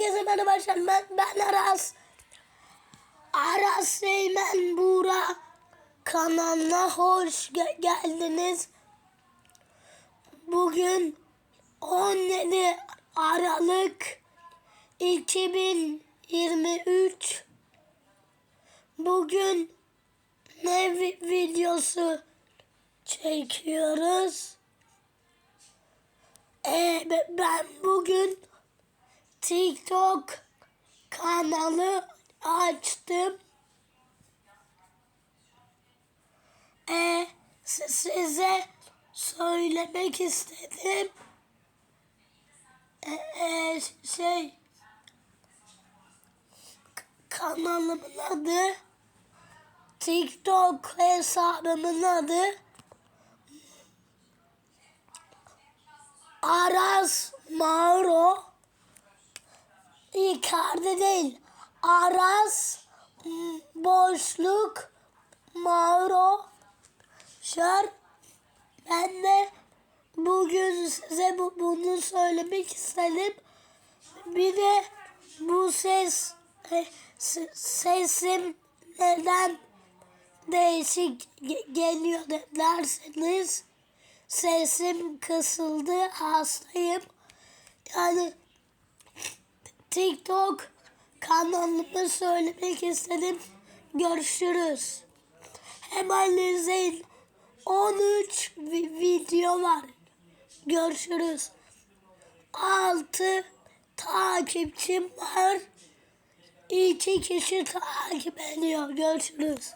Herkese merhaba arkadaşlar. Ben, ben Aras. Aras Seymen Buğra kanalına hoş ge- geldiniz. Bugün 17 Aralık 2023 Bugün ne vi- videosu çekiyoruz? Ee, be- ben bugün TikTok kanalı açtım. Si- size söylemek istedim. Ee, e, şey kanalımın adı TikTok hesabımın adı Aras Mauro Icardi değil. Aras boşluk Mauro Şar ben de bugün size bu, bunu söylemek istedim. Bir de bu ses e, sesim neden değişik ge- geliyor de- derseniz sesim kısıldı hastayım. Yani TikTok kanalımı söylemek istedim. Görüşürüz. Hemen izleyin. 13 vi- video var. Görüşürüz. 6 takipçim var. 2 kişi takip ediyor. Görüşürüz.